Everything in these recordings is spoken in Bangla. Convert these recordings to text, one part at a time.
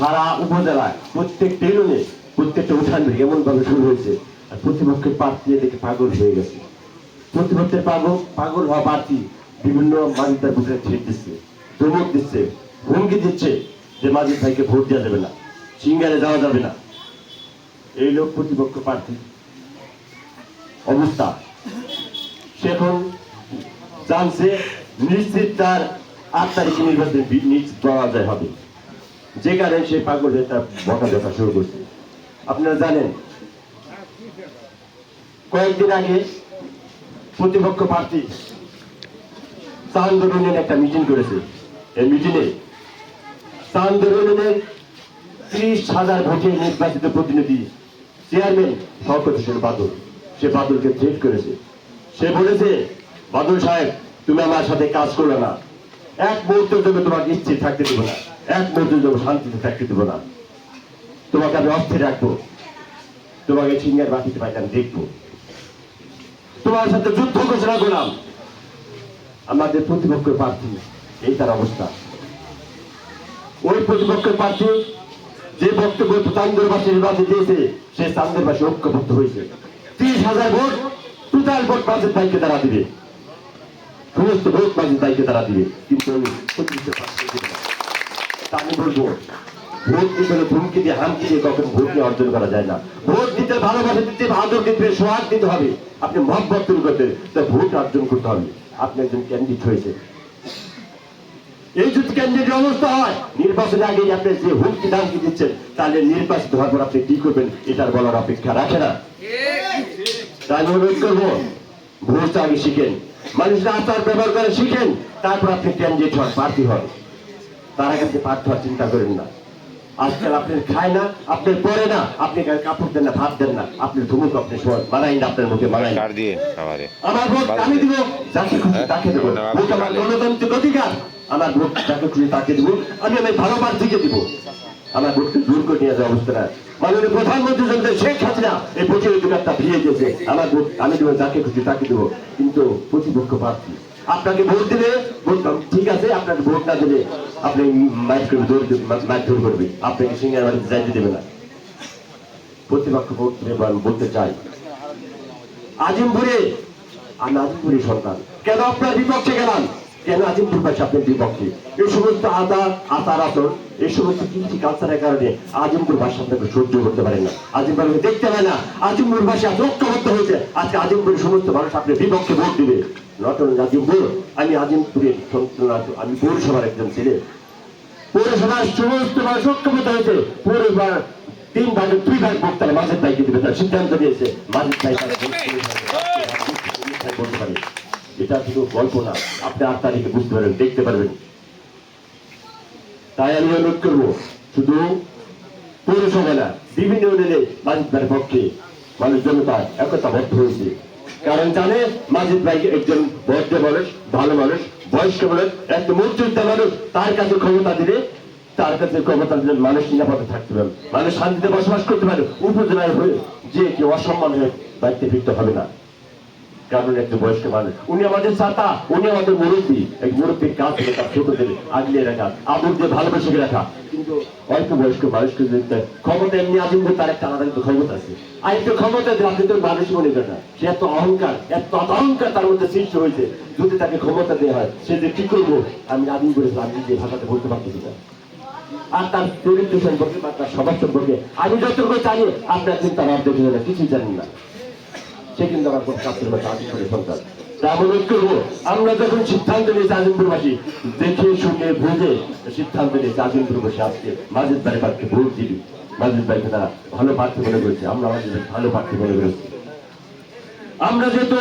সারা উপজেলায় প্রত্যেকটা ইউনিয়নে প্রত্যেকটা উঠান এমন ভাবে শুরু হয়েছে আর প্রতিপক্ষের প্রার্থী দেখে পাগল হয়ে গেছে। প্রতিপক্ষের পাগল পাগল হওয়া প্রার্থী বিভিন্ন মাজিদার বুকে ঠেট দিচ্ছে, ধমক দিচ্ছে, হুমকি দিচ্ছে যে মাজিদ ভাইকে ভোট দেওয়া যাবে না, সিঙ্গারে যাওয়া যাবে না। এই লোক প্রতিপক্ষ প্রার্থী। অবস্থা। সে এখন জানছে নিশ্চিত তার আট তারিখে নির্বাচন করা যায় হবে যে কারণে সে পাগল হয়ে বকা দেখা শুরু করছে। আপনারা জানেন, কয়েকদিন আগে প্রতিপক্ষ প্রার্থী চান্দর একটা মিটিং করেছে। এই মিটিংয়ে চান্দর ত্রিশ হাজার ভোটে নির্বাচিত প্রতিনিধি চেয়ারম্যান শওকত বাদল। সে বাদলকে থ্রেট করেছে। সে বলেছে, বাদল সাহেব, তুমি আমার সাথে কাজ করল না। এক মুহূর্তের তোমাকে স্থির থাকতে দেবো না। এক মুহূর্তের জন্য শান্তিতে থাকতে দেবো না। তোমাকে আমি অস্থির রাখব। তোমাকে সিঙ্গার বাটিতে পাইতে আমি দেখব। তোমার সাথে যুদ্ধ ঘোষণা করলাম। আমাদের প্রতিপক্ষ প্রার্থী, এই তার অবস্থা। ওই প্রতিপক্ষের প্রার্থী যে বক্তব্য চান্দরবাসী নির্বাচন দিয়েছে, সে চান্দরবাসী ঐক্যবদ্ধ হয়েছে। ত্রিশ হাজার ভোট টোটাল ভোট পাঁচের দায়িত্বে তারা দিবে। সমস্ত ভোট মাঝের দায়িত্বে তারা দিবে। কিন্তু ওই প্রতিপক্ষের প্রার্থী দিবে না। তা আমি বলব ভোট দিতে হলে ধুমকি দিয়ে হামকি দিয়ে কখন ভোট দিয়ে অর্জন করা যায় না। ভোট দিতে ভালোবাসা দিতে আদর দিতে সোহাগ দিতে হবে। আপনি মহব্বত তৈরি করতে তা ভোট অর্জন করতে হবে। আপনি একজন ক্যান্ডিডেট হয়েছে এই যদি ক্যান্ডিডেট অবস্থা হয় নির্বাচনের আগে আপনি যে হুমকি দামকি দিচ্ছেন, তাহলে নির্বাচিত হওয়ার পর আপনি কি করবেন? এটার বলার অপেক্ষা রাখে না। তাই আমি অনুরোধ করব, ভোটটা আগে শিখেন। মানুষের আচার ব্যবহার করে শিখেন, তারপর আপনি ক্যান্ডিডেট হন প্রার্থী হন। তার আপনি প্রার্থী হওয়ার চিন্তা করেন না। আজকাল আপনি খায় না আপনি পরে না। আপনি কাপড় দেন না ভাত দেন না। আপনি ধুমুক আপনি শোন মানাই না আপনার মুখে মানাই আমারে। ভোট আমি দিব যাকে খুশি তাকে দেবো। ভোট আমার গণতান্ত্রিক অধিকার। আমার ভোট যাকে খুশি তাকে দিব। আমি আমি ভালো প্রার্থীকে দিব। আমার ভোটকে দূর করে নিয়ে যাওয়া অবস্থা মাননীয় প্রধানমন্ত্রী জনতা শেখ হাসিনা এই অধিকারটা ফিরিয়ে দিয়েছে আমার ভোট আমি দেবো যাকে খুশি তাকে দেবো। কিন্তু প্রতিপক্ষ প্রার্থী আপনাকে ভোট দিলে ভোট ঠিক আছে, আপনাকে ভোট না দিলে আপনি দৌড় করবে আপনাকে সিঙ্গার বাড়িতে যাইতে দেবে না। প্রতিপক্ষ ভোট বলতে চাই আজিমপুরে আমি আজিমপুরের সন্তান। কেন আপনার বিপক্ষে গেলাম? কেন আজিমপুর পাশে আপনার বিপক্ষে। এই সমস্ত আদার আচার আচরণ এই সমস্ত কৃষি কালচারের কারণে আজিমপুর ভাষা আপনাকে সহ্য করতে পারেন না। আজিমপুরকে দেখতে পায় না। আজিমপুর ভাষা ঐক্যবদ্ধ হয়েছে। আজকে আজিমপুরের সমস্ত মানুষ আপনার বিপক্ষে ভোট দিবে। নট অনলি আজিমপুর, আমি আজিমপুরের আমি পৌরসভার একজন ছেলে। পৌরসভার সমস্ত মানুষ ঐক্যবদ্ধ হয়েছে। পৌরসভার তিন ভাগে দুই ভাগ ভোট তারা মাঝের ভাইকে দিবে। তার সিদ্ধান্ত নিয়েছে, মাঝের ভাই করতে পারে এটা শুধু গল্প না আপনি আট তারিখে বুঝতে পারবেন, দেখতে পারবেন। তাই আমি অনুরোধ করব, শুধু পৌরসভা বিভিন্ন ইউনিয়নে মাজিদ পক্ষে মানুষ জনতা একতাবদ্ধ হয়েছে। কারণ জানে, মাজিদ ভাই একজন ভদ্র মানুষ, ভালো মানুষ, বয়স্ক মানুষ একটা মুক্তিযোদ্ধা মানুষ, তার কাছে ক্ষমতা দিলে, তার কাছে ক্ষমতা দিলে মানুষ নিরাপদে থাকতে পারবে। মানুষ শান্তিতে বসবাস করতে পারে উপজেলায় হয়ে যে কেউ অসম্মান হয়ে বাড়িতে ফিরতে হবে না। কারণ একটা বয়স্ক মানুষ, উনি আমাদের চাতা উনি আমাদের মুরব্বী। এই মুরব্বীর কাজ থেকে তার ছোটদের আগলিয়ে রাখা আদর দিয়ে ভালোবেসে রাখা। কিন্তু অল্প বয়স্ক মানুষকে যদি ক্ষমতা এমনি আদিম তার একটা আলাদা ক্ষমতা আছে। আর একটু ক্ষমতা দিয়ে আপনি তো মানুষ মনে করেন না, সে এত অহংকার এত অহংকার তার মধ্যে সৃষ্টি হয়েছে, যদি তাকে ক্ষমতা দেওয়া হয়, সে যে কি করব? আমি আদিম করে আমি যে ভাষাতে বলতে পারতেছি না। আর তার চরিত্র সম্পর্কে বা তার স্বভাব সম্পর্কে আমি যতটুকু জানি, আপনার অর্ধেক না কিছুই জানেন না। সে করব, আমরা যখন সিদ্ধান্ত দেখে, শুনে, বুঝে সিদ্ধান্ত আজকে মাজিদ ভাই ভোট দিবি। মাজিদ ভাইকে তারা ভালো প্রার্থী মনে করেছে, আমরা মাজিদ ভালো প্রার্থী মনে করেছি। আমরা যেহেতু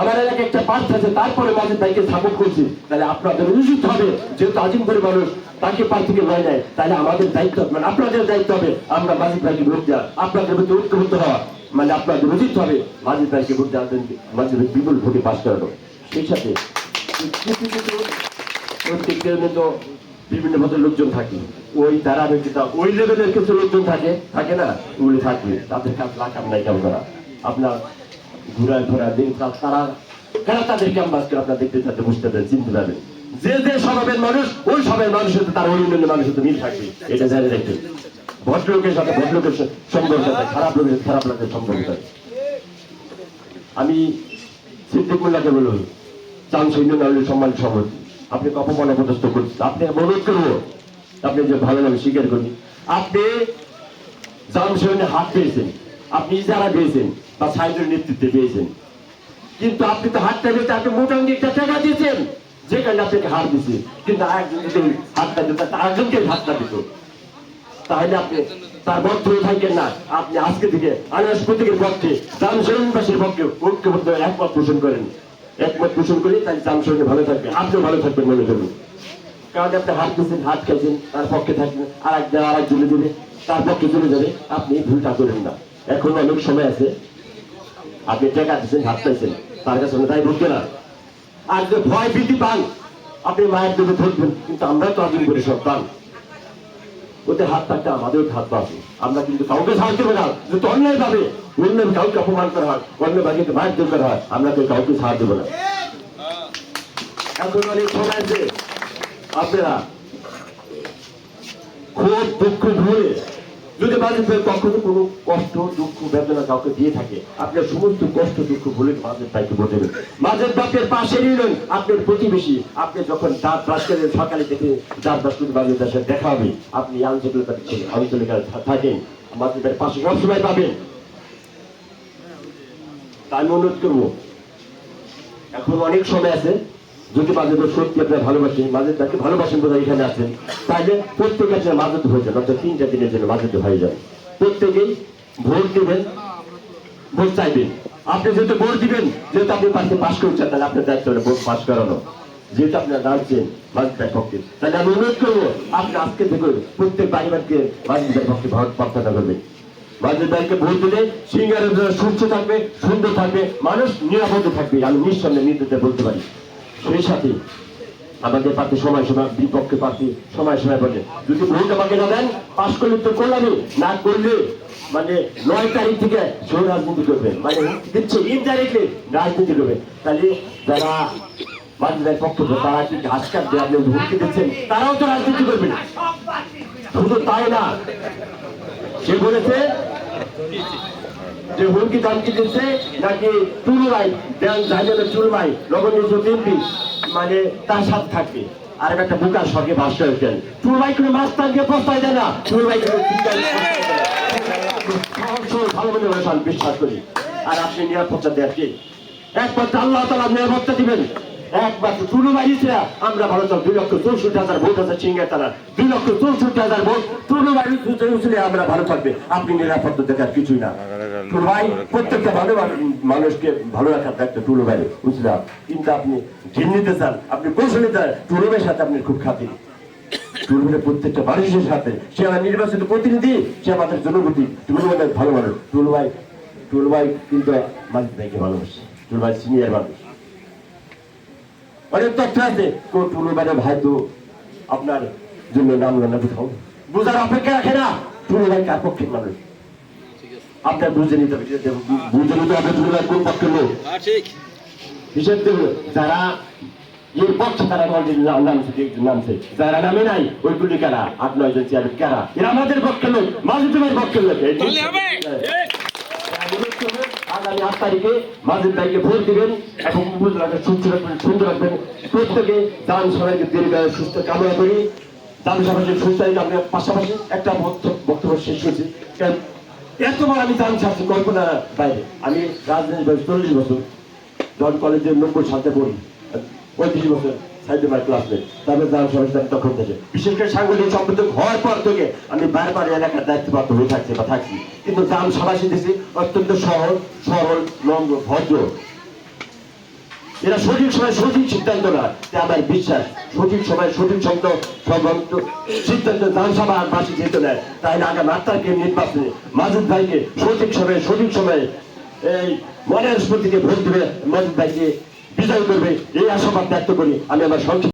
আমার এলাকায় একটা পার্থ আছে, তারপরে মাঝে তাইকে সাপোর্ট করছি, তাহলে আপনাদের উচিত হবে, যেহেতু আজিমপুরের মানুষ, তাকে প্রার্থীকে লয় নেয় তাহলে আমাদের দায়িত্ব মানে আপনাদের দায়িত্ব হবে, আমরা মাঝিদ ভাইকে ভোট দেওয়া আপনাদের প্রতি ঐক্যবদ্ধ হওয়া মানে আপনাদের উচিত হবে। মাঝিদ ভাইকে ভোট মাঝিদ ভাই বিপুল ভোটে পাশ করানো সেই সাথে তো বিভিন্ন মতো লোকজন থাকে। ওই ধারাবাহিকতা ওই লেভেলের কিছু লোকজন থাকে। থাকে না? ওগুলো থাকবে। তাদের কাজ লাগাম নাই কেমন করা? আপনার ঘুরা ঘোরা দিন রাত তারা কারা তাদের ক্যাম্পাস করে আপনার দেখতে থাকতে বুঝতে পারেন চিনতে পারবেন। যে যে স্বভাবের মানুষ, ওই স্বভাবের মানুষের সাথে তার ওই অন্যান্য মানুষের সাথে মিল থাকবে। এটা জানে রাখবেন। ভদ্রলোকের সাথে ভদ্রলোকের সম্পর্ক থাকে খারাপ লোকের খারাপ লোকের সম্পর্ক থাকে আমি সিদ্দিক মোল্লাকে বলুন চান সৈন্য নারীর সম্মান সভাপতি আপনি অপমান অপদস্থ করছেন। আপনি অনুরোধ করব, আপনি যে ভালো নামে স্বীকার করি আপনি জাম সৈন্য হাত পেয়েছেন। আপনি যারা পেয়েছেন বা সাইডের নেতৃত্বে পেয়েছেন। কিন্তু আপনি তো হাতটা পেয়েছেন আপনি মোটামুটি একটা টাকা দিয়েছেন। যেখানে আপনাকে হার দিচ্ছে কিন্তু আরেকজন যদি হাতটা দিত আরেকজনকে হাতটা দিত। তাহলে আপনি তার হয়ে থাকেন না। আপনি আজকে থেকে আনাস পক্ষে জামশরণবাসীর পক্ষে ঐক্যবদ্ধ একমত পোষণ করেন। একমত পোষণ করে তাই জামশরণে ভালো থাকবে। আপনিও ভালো থাকবেন মনে করুন। কারণ আপনি হাত দিচ্ছেন হাত খেয়েছেন তার পক্ষে থাকবেন আর একজন আর একজনে দেবে, তার পক্ষে চলে যাবে। আপনি ভুলটা করেন না। এখন অনেক সময় আছে, আপনি টাকা দিচ্ছেন হাত পাইছেন, তার কাছে তাই ভুলবে না। আর যে ভয় ভীতি পান, আপনি মায়ের দিকে ধরবেন, কিন্তু আমরা তো আদিম করে সন্তান ওদের হাত থাকতে আমাদের হাত পাবে আমরা কিন্তু কাউকে সাহায্য করে না যদি অন্যায় পাবে অন্য কাউকে অপমান করা হয় অন্য মায়ের মারধর করা হয়, আমরা কেউ কাউকে সাহায্য করা এখন অনেক সময় আছে। আপনারা খুব দুঃখ ভুলে যদি ভাই কখনো কোনো কষ্ট, দুঃখ, বেদনা কাউকে দিয়ে থাকে আপনার সমস্ত কষ্ট, দুঃখ ভুলে মাঝের ভাইকে বলবেন মাঝের বাপের পাশে নিলেন আপনার প্রতিবেশী, আপনি যখন দাঁত ব্রাশ করেন, সকালে দেখে দাঁত ব্রাশ করে বাজের দাসে দেখা হবে। আপনি আঞ্চলিকতা ছিলেন আঞ্চলিকতা থাকেন মাঝের পাশে সবসময় পাবেন। তাই আমি অনুরোধ করব, এখন অনেক সময় আছে যদি তো সত্যি আপনার ভালোবাসেন মাঝে তাকে ভালোবাসেন বোধ এখানে আছেন তাহলে প্রত্যেকের জন্য মাঝে হয়ে যান, অর্থাৎ তিনটা দিনের জন্য মাঝে হয়ে যান। প্রত্যেকেই ভোট দিবেন, ভোট চাইবেন। আপনি যেহেতু ভোট দিবেন, যেহেতু আপনি পাশে পাশ করছেন, তাহলে আপনার দায়িত্ব হলো ভোট পাশ করানো। যেহেতু আপনারা দাঁড়িয়েছেন মাঝিদার পক্ষে। তাহলে আমি অনুরোধ করব, আপনি আজকে থেকে প্রত্যেক বাড়ি বাড়িতে মাঝিদার পক্ষে ভোট প্রার্থনা করবেন। ব্যাংকে ভোট দিলে সিঙ্গারের সুস্থ থাকবে, সুন্দর থাকবে, মানুষ নিরাপদে থাকবে, আমি নিঃসন্দেহে নির্দেশে বলতে পারি। সেই সাথে। আমাদের প্রার্থী সময় সময় বিপক্ষে প্রার্থী সময় সময় বলে। যদি ভোট আমাকে না দেন, পাশ করলে তো করলামই না করলে মানে নয় তারিখ থেকে সে রাজনীতি করবে। মানে দিচ্ছে ইনডাইরেক্টলি রাজনীতি করবে। তাহলে যারা বাজারের পক্ষে তারা কি ঘাস কাটবে আপনি হুমকি দিচ্ছেন, তারাও তো রাজনীতি করবে না। শুধু তাই না। সে বলেছে যে হুমকি দামকি দিচ্ছে নাকি টুলু ভাই দেন টুলু ভাই নগরীয় এমপি মানে তার সাথে থাকবে। আর একটা বুকার সঙ্গে ভাষ্য হয়েছেন টুলু ভাই কোনো মাছ তাকে প্রস্তাব দেয় না। টুলু ভাই কোনো ভালো হলে বিশ্বাস করি। আর আপনি নিরাপত্তা দেন একমাত্র আল্লাহ তালা নিরাপত্তা দিবেন। আমরা দুই লক্ষ চৌষট্টি হাজার ভোট আছে তারা। দুই লক্ষ চৌষট্টি হাজার ভোট উঠলে আমরা ভালো থাকবে। আপনি নিরাপত্তা দেখার কিছুই না। ভাই প্রত্যেকটা ভালো মানুষকে ভালো রাখার দায়িত্ব টুলু ভাই বুঝলাম? কিন্তু আপনি চান, আপনি কৌশলে চান সাথে আপনি খুব খাতির টুলু প্রত্যেকটা মানুষের সাথে। সে আমার নির্বাচিত প্রতিনিধি, সে আমাদের জনগতি। টুলু ভালো মানুষ। টুলু ভাই টুলু ভাই কিন্তু মানুষ ভাইকে ভালোবাসে। টুলু ভাই সিনিয়র মানুষ। অনেক তথ্য আছে। কোন আপনার জন্য নাম না কোথাও বুঝার অপেক্ষা রাখে না। কার পক্ষের মানুষ আপনার বুঝে নিতে হবে বুঝে নিতে হবে কোন লোক বিশেষ করে যারা এর পক্ষে তারা অলরেডি নামছে একজন নামছে যারা নামে নাই ওইগুলি কারা? আট নয় জন চেয়ার কারা? এরা আমাদের পক্ষে লোক মাঝে তোমার পক্ষের লোক এই- বললে হবে? অনুরোধ করব, আগামী আট তারিখে মাঝের তারিখে ভোট দিবেন এবং রাখবেন, সুস্থ রাখবেন, সুন্দর রাখবেন। প্রত্যেকে দান সবাইকে দীর্ঘায়ু সুস্থ কামনা করি। দান সবাইকে সুস্থ আমরা পাশাপাশি একটা বক্তব্য বক্তব্য শেষ করছি। এতবার আমি দান ছাড়ছি কল্পনা বাইরে। আমি রাজনীতি চল্লিশ বছর জন কলেজের নব্বই সাথে পড়ি, পঁয়ত্রিশ বছর। সাইডে তখন থেকে বিশেষ করে সাংগঠনিক হওয়ার পর থেকে আমি বারবার এলাকার দায়িত্বপ্রাপ্ত হয়ে থাকছি বা থাকছি। কিন্তু দাম অত্যন্ত সহজ, সরল ভদ্র। এরা সঠিক সময় সঠিক সিদ্ধান্ত না আমার বিশ্বাস। সঠিক সময় সঠিক শব্দ সম্বন্ধ সিদ্ধান্ত দানসভা আর বাসী যেতে নেয়। তাহলে আগামী তারিখের নির্বাচনে মাজুদ ভাইকে সঠিক সময়ে সঠিক সময়ে এই মনের প্রতিকে ভোট দেবে মাজুদ ভাইকে বিজয় করবে এই আশাবাদ ব্যক্ত করি। আমি আমার সংক্ষিপ্ত